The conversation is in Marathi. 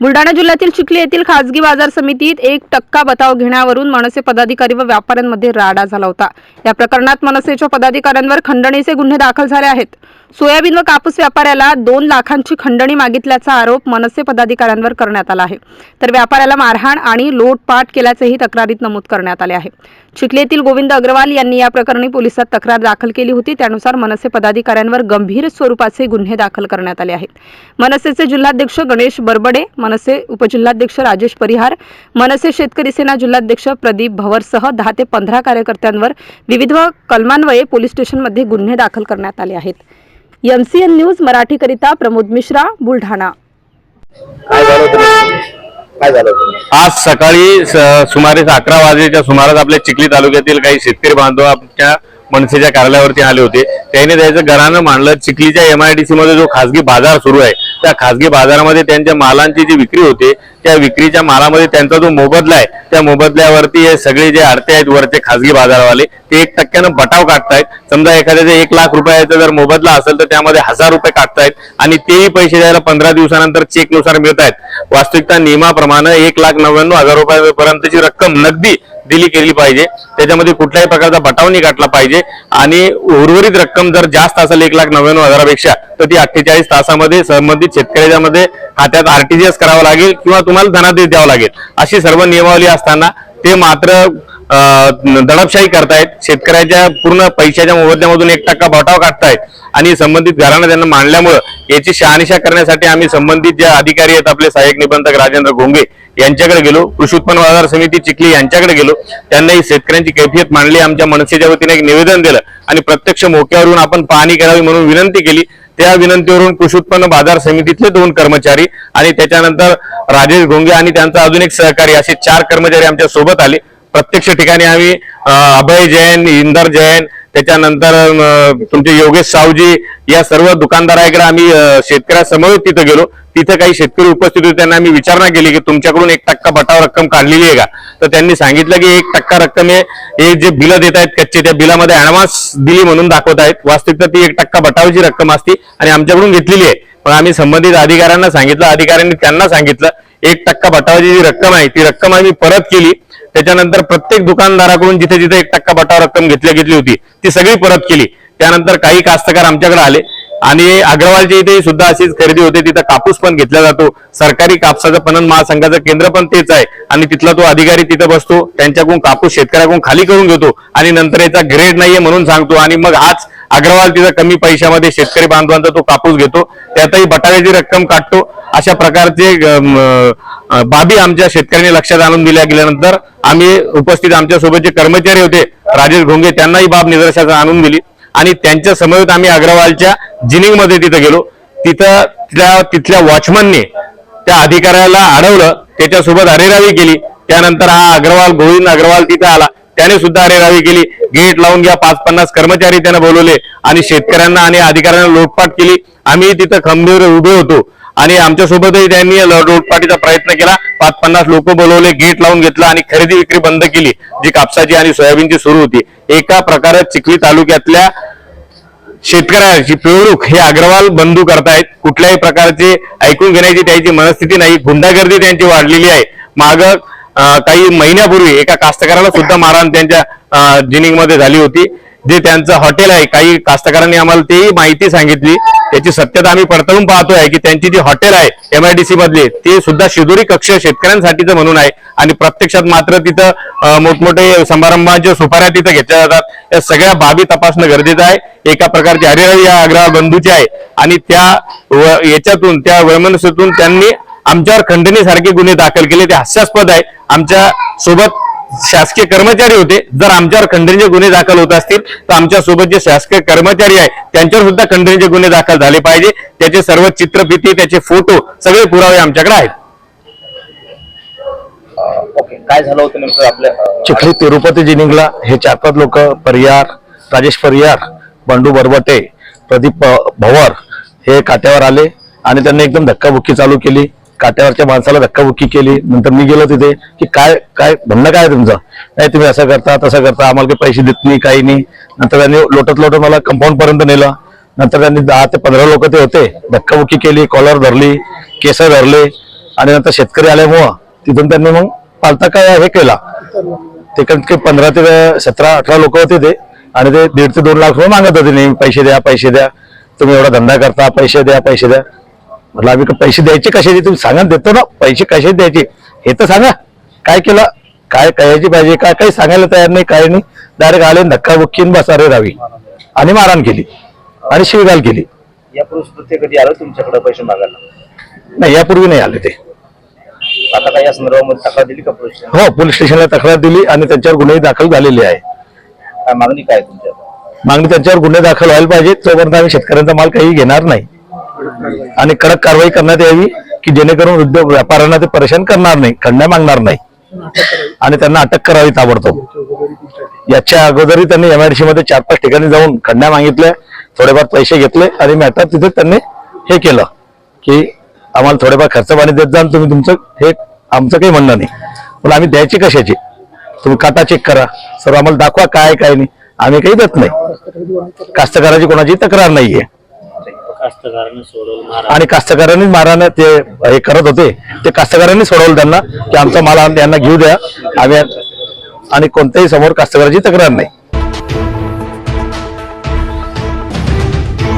बुलढाणा जिल्ह्यातील चिखली येथील खासगी बाजार समितीत एक टक्का बताव घेण्यावरून मनसे पदाधिकारी व व्यापाऱ्यांमध्ये राडा झाला होता. या प्रकरणात मनसेच्या पदाधिकाऱ्यांवर खंडणीचे गुन्हे दाखल झाले आहेत. सोयाबीन व कापूस व्यापाऱ्याला दोन लाखांची खंडणी मागितल्याचा आरोप मनसे पदाधिकाऱ्यांवर करण्यात आला आहे. तर व्यापाऱ्याला मारहाण आणि लोटपाट केल्याचेही तक्रारीत नमूद करण्यात आले आहे. चिखलेतील गोविंद अग्रवाल यांनी या प्रकरणी पोलिसात तक्रार दाखल केली होती. त्यानुसार मनसे पदाधिकाऱ्यांवर गंभीर स्वरूपाचे गुन्हे दाखल करण्यात आले आहेत. मनसेचे जिल्हाध्यक्ष गणेश बरबडे मनसे उपजिल्हाध्यक्ष राजेश परिहार मनसे शेतकरी सेना जिल्हाध्यक्ष प्रदीप भवरसह दहा ते पंधरा कार्यकर्त्यांवर विविध कलमान्वये पोलीस स्टेशनमध्ये गुन्हे दाखल करण्यात आले आहेत. एमसीएन न्यूज मराठीकरिता प्रमोद मिश्रा बुलढाणा. काय झालं होतं? काय झालं होतं? आज सकाळी स- सुमारे अकरा वाजेच्या सुमारास आपल्या चिखली तालुक्यातील काही शेतकरी बांधव आमच्या मनसेच्या कार्यालयावरती आले होते. त्याने त्याचं घरानं मांडलं. चिखलीच्या एमआयडीसी मध्ये जो खासगी बाजार सुरू आहे त्या खासगी बाजारामध्ये त्यांच्या मालांची जी विक्री होते त्या विक्रीच्या मालामध्ये त्यांचा जो मोबदला आहे त्या मोबदल्यावरती हे सगळे जे आडते आहेत वरचे खासगी बाजारवाले ते एक टक्क्यानं बटाव काढतायत. समजा एखाद्याचा एक लाख रुपयाचा जर मोबदला असेल तर त्यामध्ये हजार रुपये काढतायत आणि तेही पैसे द्यायला पंधरा दिवसानंतर चेकनुसार मिळत आहेत वास्तविकता नियमाप्रमाणे एक लाख नव्याण्णव हजार रुपयापर्यंतची रक्कम नगदी दिली केली पाहिजे. त्याच्यामध्ये कुठल्याही प्रकारचा बटाव नाही पाहिजे. आणि उर्वरित रक्कम जर जास्त असेल एक लाख नव्याण्णव हजारापेक्षा तर ती अठ्ठेचाळीस तासामध्ये संबंधित शेतकऱ्याच्या मध्ये खात्यात आरटीजीएस करावं लागेल किंवा तुम्हाला धनादेश द्यावा लागेल. अशी सर्व नियमावली असताना ते मात्र दडपशाही करतायत. शेतकऱ्याच्या पूर्ण पैशाच्या मोबदल्यामधून एक टक्का बटाव काढतायत. आणि संबंधित घराणं त्यांना मांडल्यामुळं याची शहानिशा करण्यासाठी आम्ही संबंधित जे अधिकारी आहेत आपले सहाय्यक निबंधक राजेंद्र घोंगे यांच्याकडे गेलो. कृषी उत्पन्न बाजार समिती चिखली यांच्याकडे गेलो. त्यांना ही शेतकऱ्यांची कैफियत मांडली. आमच्या मनसेच्या वतीने एक निवेदन दिलं. आणि प्रत्यक्ष मोक्यावरून आपण पाहणी करावी म्हणून विनंती केली. त्या विनंतीवरून कृषी उत्पन्न बाजार समितीतले दोन कर्मचारी आणि त्याच्यानंतर राजेश घोंगे आणि त्यांचा अजून एक सहकारी असे चार कर्मचारी आमच्यासोबत आले. प्रत्यक्ष ठिकाणी आम्ही अभय जैन इंदर जैन त्याच्यानंतर तुमचे योगेश सावजी या सर्व दुकानदाराकडे आम्ही शेतकऱ्यासमोर तिथं गेलो. तिथं काही शेतकरी उपस्थित होते त्यांना आम्ही विचारणा केली की तुमच्याकडून एक टक्का बटाव रक्कम काढलेली आहे का? तर त्यांनी सांगितलं की एक टक्का रक्कम हे हे जे बिलं देत आहेत कच्चे त्या बिलामध्ये ऍडव्हान्स दिली म्हणून दाखवत आहेत. वास्तविकता ती एक टक्का बटावाची रक्कम असती आणि आमच्याकडून घेतलेली आहे. पण आम्ही संबंधित अधिकाऱ्यांना सांगितलं अधिकाऱ्यांनी त्यांना सांगितलं एक टक्का बटावाची जी रक्कम आहे ती रक्कम आम्ही परत केली. त्याच्यानंतर प्रत्येक दुकानदाराकडून जिथे जिथे एक टक्का बटाव रक्कम घेतली घेतली होती ती सगळी परत केली. त्यानंतर काही कास्तकार आमच्याकडे आले. आणि अग्रवालच्या इथे सुद्धा अशीच खरेदी होते तिथं कापूस पण घेतला जातो. सरकारी कापसाचं पणन महासंघाचं केंद्र पण तेच आहे. आणि तिथला तो अधिकारी तिथं बसतो त्यांच्याकडून कापूस शेतकऱ्याकडून खाली करून घेतो. आणि नंतर याचा ग्रेड नाहीये म्हणून सांगतो. आणि मग हाच अग्रवाल तिथं कमी पैशामध्ये शेतकरी बांधवांचा तो कापूस घेतो. त्यातही बटाट्याची रक्कम काढतो अशा प्रकारचे बाबी आमच्या शेतकऱ्यांनी लक्षात आणून दिल्या गेल्यानंतर आम्ही उपस्थित आमच्यासोबत जे कर्मचारी होते राजेश घोंगे त्यांनाही बाब निदर्शनास आणून दिली. आणि त्यांच्या समवेत आम्ही अग्रवालच्या जिनिंगमध्ये तिथं गेलो. तिथं त्या तिथल्या वॉचमनने त्या अधिकाऱ्याला अडवलं. त्याच्यासोबत अरेरावी केली. त्यानंतर हा अग्रवाल गोविंद अग्रवाल तिथं आला. त्याने सुद्धा अरेरावी केली. गेट लावून घ्या पाच पन्नास कर्मचारी त्यानं बोलवले आणि शेतकऱ्यांना आणि अधिकाऱ्यांना लोटपाट केली. आम्ही तिथं खंबीर उभे होतो आणि आमच्यासोबतही त्यांनी ल- लोटपाटीचा प्रयत्न केला. पाच पन्नास लोक बोलवले गेट लावून घेतला आणि खरेदी विक्री बंद केली जी कापसाची आणि सोयाबीनची सुरू होती. एका प्रकारे चिखली तालुक्यातल्या शेतकऱ्याची पिळवणूक हे अग्रवाल बंधू करतायत. कुठल्याही प्रकारचे ऐकून घेण्याची त्यांची मनस्थिती नाही. गुंडागर्दी त्यांची वाढलेली आहे. माग काही महिन्यापूर्वी एका कास्तकाराला सुद्धा मारहाण त्यांच्या जिनिंगमध्ये झाली होती. जे त्यांचं हॉटेल आहे काही कास्तकारांनी आम्हाला ती माहिती सांगितली. त्याची सत्यता आम्ही पडताळून पाहतोय की त्यांची जी हॉटेल आहे एमआयडीसी मधले ते सुद्धा शिदोरी कक्ष शेतकऱ्यांसाठीचं म्हणून आहे. आणि प्रत्यक्षात मात्र तिथं मोठमोठे समारंभाच्या सुपाऱ्या तिथं घेतल्या जातात या सगळ्या बाबी तपासणं गरजेचं आहे. एका प्रकारची हरिरावी या अग्रवाल बंधूची आहे. आणि त्या व- याच्यातून त्या वैमनस्यातून त्यांनी आमच्यावर खंडणीसारखे गुन्हे दाखल केले. ते हास्यास्पद आहे. आमच्यासोबत शासकीय कर्मचारी होते. जर आमच्यावर खंडणीचे गुन्हे दाखल होत असतील तर आमच्यासोबत जे शासकीय कर्मचारी आहे त्यांच्यावर सुद्धा खंडणीचे गुन्हे दाखल झाले पाहिजे. त्याचे सर्व चित्रफिती त्याचे फोटो सगळे पुरावे आमच्याकडे आहेत. ओके. काय झालं होतं नेमकं आपल्या चिखली तिरुपती जिनिंगला हे चार पाच लोक परियार राजेश परियार बंडू बरबटे प्रदीप भवर हे काट्यावर आले आणि त्यांनी एकदम धक्काबुक्की चालू केली. काट्यावरच्या माणसाला धक्काबुक्की केली नंतर मी गेलो तिथे की काय काय म्हणणं काय आहे तुमचं? नाही तुम्ही असं करता तसं करता आम्हाला काही पैसे देत नाही काही नाही. नंतर त्यांनी लोटत लोटत मला कंपाऊंड पर्यंत नेलं. नंतर त्यांनी दहा ते पंधरा लोक ते होते. धक्काबुक्की केली कॉलर धरली केस धरले आणि नंतर शेतकरी आल्यामुळं तिथून त्यांनी मग पालता काय हे केला. ते कमीत पंधरा ते सतरा अठरा लोक होते ते आणि ते दीड ते दोन लाख रुपये मागत होते नेहमी पैसे द्या पैसे द्या. तुम्ही एवढा धंदा करता पैसे द्या पैसे द्या. म्हटलं आम्ही का पैसे द्यायचे कशाचे? तुम्ही सांगा देतो ना. पैसे कसे द्यायचे? हे तर सांगा. काय केलं? काय करायची पाहिजे? काय काही सांगायला तयार नाही काय नाही. डायरेक्ट आले धक्का बुक्कीन बसा रे रावी. आणि मारहाण केली. आणि शिवगाल केली. यापूर्वी कधी आलं तुमच्याकडे पैसे मागायला? नाही यापूर्वी नाही आले ते. आता काय या संदर्भामध्ये तक्रार दिली का पोलीस हो पोलीस स्टेशनला तक्रार दिली आणि त्यांच्यावर गुन्हे दाखल झालेले आहे. काय मागणी काय तुमच्या मागणी त्यांच्यावर गुन्हे दाखल व्हायला पाहिजे. तोपर्यंत आम्ही शेतकऱ्यांचा माल काही घेणार नाही. आणि कडक कारवाई करण्यात यावी की जेणेकरून उद्योग व्यापाऱ्यांना ते परेशान करणार नाही खंड्या मागणार नाही. आणि त्यांना अटक करावी ताबडतोब. याच्या अगोदरही त्यांनी एमआयडीसी मध्ये चार पाच ठिकाणी जाऊन खंड्या मागितल्या थोडेफार पैसे घेतले आणि मॅटर तिथे त्यांनी हे केलं की आम्हाला थोडेफार खर्च पाणी देत जा तुम्ही तुमचं हे आमचं काही म्हणणं नाही. पण आम्ही द्यायचे कशाची? तुम्ही काटा चेक करा. सर्व आम्हाला दाखवा काय काय नाही. आम्ही काही देत नाही. कास्तकाराची कोणाची तक्रार नाहीये. आणि कास्तकारांनी माराने ते हे करत होते. ते कास्तकारांनी सोडवलं त्यांना की आमचा माल यांना घेऊ द्या. आम्ही आणि कोणत्याही समोर कास्तकाराची तक्रार नाही.